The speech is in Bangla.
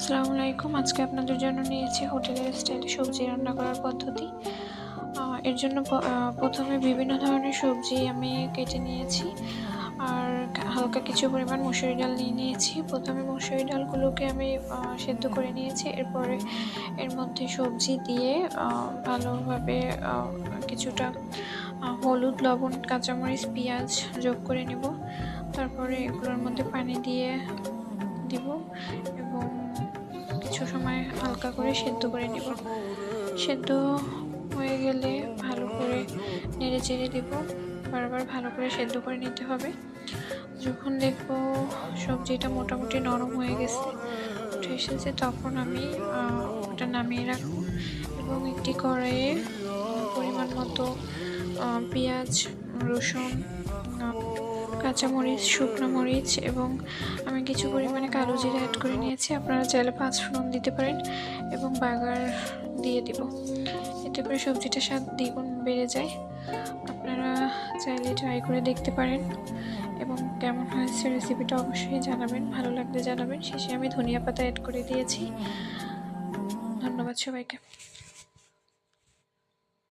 আসসালামু আলাইকুম। আজকে আপনাদের জন্য নিয়েছি হোটেলের স্টাইলে সবজি রান্না করার পদ্ধতি। এর জন্য প্রথমে বিভিন্ন ধরনের সবজি আমি কেটে নিয়েছি। আর হালকা কিছু পরিমাণ মুসুরি ডাল নিয়ে নিয়েছি। প্রথমে মুসুরি ডালগুলোকে আমি সেদ্ধ করে নিয়েছি। এরপরে এর মধ্যে সবজি দিয়ে ভালোভাবে কিছুটা হলুদ, লবণ, কাঁচামরিচ, পেঁয়াজ যোগ করে নেব। তারপরে এগুলোর মধ্যে পানি দিয়ে দিব এবং হালকা করে সেদ্ধ করে নেব। সেদ্ধ হয়ে গেলে ভালো করে নেড়ে চেড়ে দেব বারবার ভালো করে সেদ্ধ করে নিতে হবে। যখন দেখব সবজিটা মোটামুটি নরম হয়ে গেছে, উঠে এসেছে, তখন আমি ওটা নামিয়ে রাখব এবং একটি কড়াইয়ে পরিমাণ মতো পেঁয়াজ, রসুন কাঁচামরিচ শুকনো মরিচ এবং আমি কিছু পরিমাণে কালো জিরা অ্যাড করে নিয়েছি। আপনারা চাইলে পাঁচ ফোড়ন দিতে পারেন এবং বাগার দিয়ে দিব। এতে করে সবজিটা স্বাদ দ্বিগুণ বেড়ে যায়। আপনারা চাইলে ট্রাই করে দেখতে পারেন এবং কেমন হয়েছে রেসিপিটা অবশ্যই জানাবেন। ভালো লাগলে জানাবেন। শেষে আমি ধনিয়া পাতা অ্যাড করে দিয়েছি। ধন্যবাদ সবাইকে।